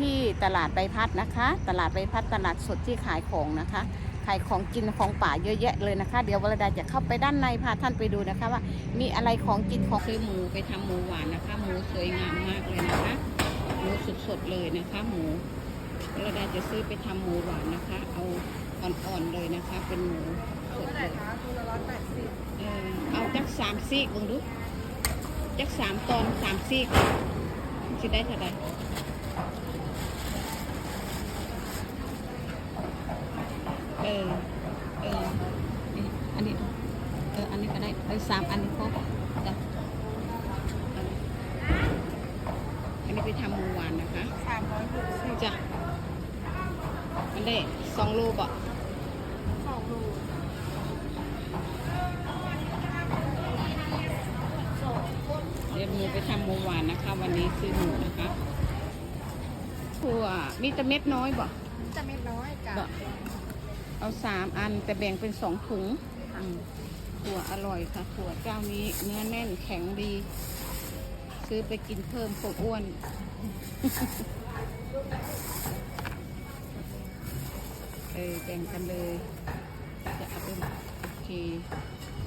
ที่ตลาดใบพัดนะคะ ตลาดใบพัดตลาดสดที่ขายของนะคะ ขายของกินของป่าเยอะแยะเลยนะคะ เดี๋ยววรดาจะเข้าไปด้านในพาท่านไปดูนะคะ ว่ามีอะไรของกินของซื้อหมูไปทำหมูหวานนะคะหมูสวยงามมากเลยนะคะหมูสดๆเลยนะคะ หมูวรดาจะซื้อไปทำหมูหวานนะคะ เอาอ่อนๆเลยนะคะ เป็นหมูสดเลยตัวละร้อยแปดเอาจักสามซีกเบังดูจักสามตอนสามซีกสิได้เท่าไหร่ ออเออนี่อันนี้เอออันนี้ก็ได้เออสามอันนี้พอจ้ะเอาอันนี้ไปทำหมูหวานนะคะสามร้อยหกสิบจ้ะมันได้สองโลบ่ะสองโลเดี๋ยวหมูไปทำหมูหวานนะคะ วันนี้ซื้อหมูนะคะถั่วมีแต่เม็ดน้อยบ่จะไม่น้อยจ้ะ บ่ เอาสามอันแต่แบ่งเป็นสองถุงอืมถั่วอร่อยค่ะถั่วเจ้านี้เนื้อแน่นแข็งดี ซื้อไปกินเพิ่มพวกอ้วน เออแบ่งกันเลย จะเอาเป็นโอเค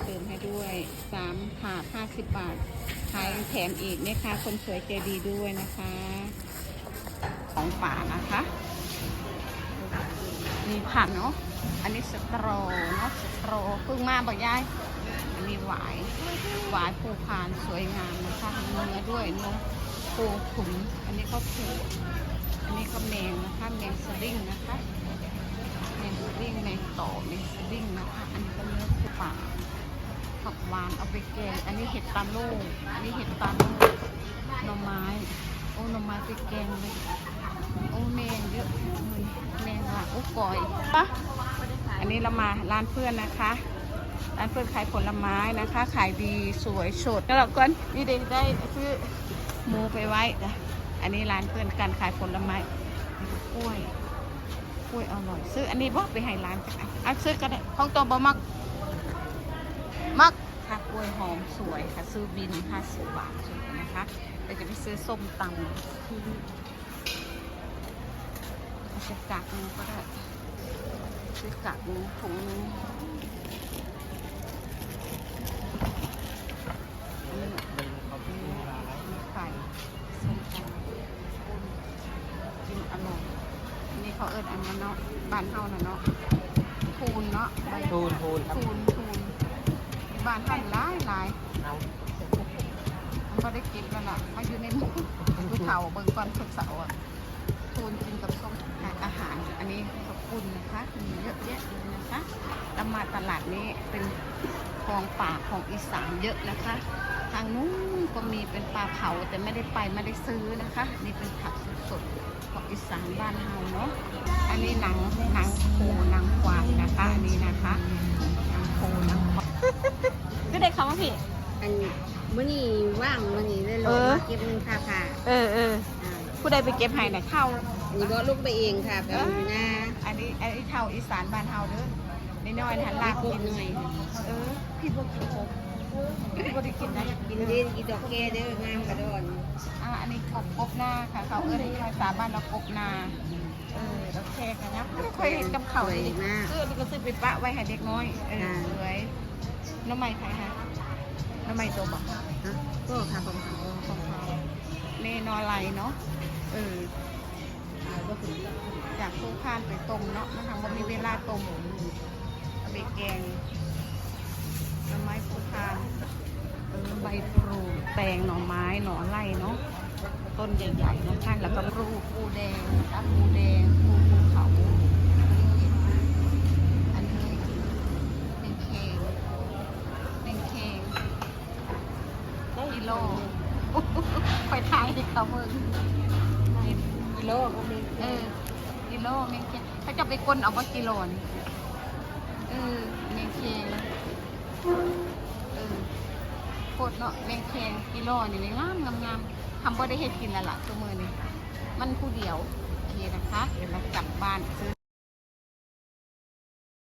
เติมให้ด้วยสามถาดห้าสิบบาทขายแถมอีกเนี่ยค่ะ คนสวยใจดีด้วยนะคะ ของป่านะคะ มีผักเนาะ อันนี้สตรอเนาะสตรอเพิ่งมาบอกยายอันนี้หวายหวายภูพานสวยงามนะคะเนื้อด้วยเนื้อปูขุนอันนี้ก็ถูอันนี้ก็แมงนะคะแมงสดิ้งนะคะแมงสดิ้งแมงต่อแมงสดิ้งนะคะ อันนี้ก็เนื้อปูป่าผักหวานเอาไปแกงอันนี้เห็ดตาโล่อันนี้เห็ดตาโล่หน่อไม้ หน่อไม้ไปแกงเลยโอ้แมงเยอะเลยแมงว่ะโอ้ก่อยปะอันนี้เรามาร้านเพื่อนนะคะร้านเพื่อนขายผลไม้นะคะ ขายดีสวยสดแล้วเราก็นี่ได้ได้ซื้อหมูไปไว้อันนี้ร้านเพื่อนการขายผลไม้กล้วยกล้วยอร่อย ซื้ออันนี้บอกไปให้ร้านกันอะซื้อก็ได้ของตัวบะมัก ล้วยหอมสวยค่ะซื้อบิน 50 บาทสวยนะคะเดี๋ยวจะไปซื้อส้มตำที่จะกากนึงก็ได้ซื้อกากนึงถุงนึงไข่ส้มตำกินอร่อยอันนี้เขาเอิญอันนั้นเนาะบ้านเฮาน่ะเนาะทูนเนาะใบทูนทูนครับทูน ทูนบ้านเฮาหลายหลายเอามันก็ได้กินแล้วล่ะมาอยู่ในมู่ผู้เฒ่าเบิ่งก่อนทุกเสาร์อะทูนกินกับส้มอาหาร อันนี้ขอบคุณนะคะ มีเยอะแยะเลยนะคะแล้วมาตลาดนี้เป็นของป่าของอีสานเยอะนะคะ ทางนู้นก็มีเป็นปลาเผาแต่ไม่ได้ไปไม่ได้ซื้อนะคะ นี่เป็นผักสดๆของอีสานบ้านเฮาเนาะ อันนี้หนังหนังโคหนังควายนนะ พี่ อันมื่อนี้ว่างมื่อนี้ได้ลเองอมาเก็บเงินค่าผ่าเออเอออ่าผู้ใดไปเก็บให้น่ะเข้าอันนี้ก็ลูกไปเองค่ะไปเอาอยู่หน้าอันนี้อันนี้เท่าอีสานบ้านเฮาเด้อนี่น้อยๆหันลากกกิบนหน่อยเออพี่บ่กินครบพี่บ่ได้กินนะกินดีกินดอกแก้เด้องามกระโดนอ่าอันนี้กบกบหน้าค่ะ เขาเอิ้นภาษาบ้านเรากบนาเออแล้วแค่กันนะไม่เคยเห็นกับเขาสวยเลยมาก ซื้อนี่ก็ซื้อไปปะไว้ให้เด็กน้อยเออค่ะสวยน้ำไม้ใครคะ น้ำไม้ตัวบอกฮะก็ค่ะของเขาของเขาเนนอไลเนาะเอออ่าก็คือจากสู้ข้านไปต้มเนาะมันทำว่ามีเวลาต้มเอาไปแกงหน่อไม้ปูคานเออใบปรูแตงหน่อไม้หน่อไร่เนาะต้นใหญ่ๆนะคะแล้วก็ปรูปูแดงนะคะปูแดงปูภูเขาอันนี้เป็นเคงเป็นเคงกิ โลคอยทายให้เขาเบิ่งกิโลก็มีเออกิโลเมงเคงเขาจะไปกลนเอาว่ากิโลนี่เออเมงเคงเออโคตรเนาะเมงเคงกิโลนี่เลยงามงามงามทำบ่ได้เฮ็ดกินแล้วล่ะตัวมือนี่มันผู้เดียวโอเคนะคะเดี๋ยวเรากลับบ้านซื้อ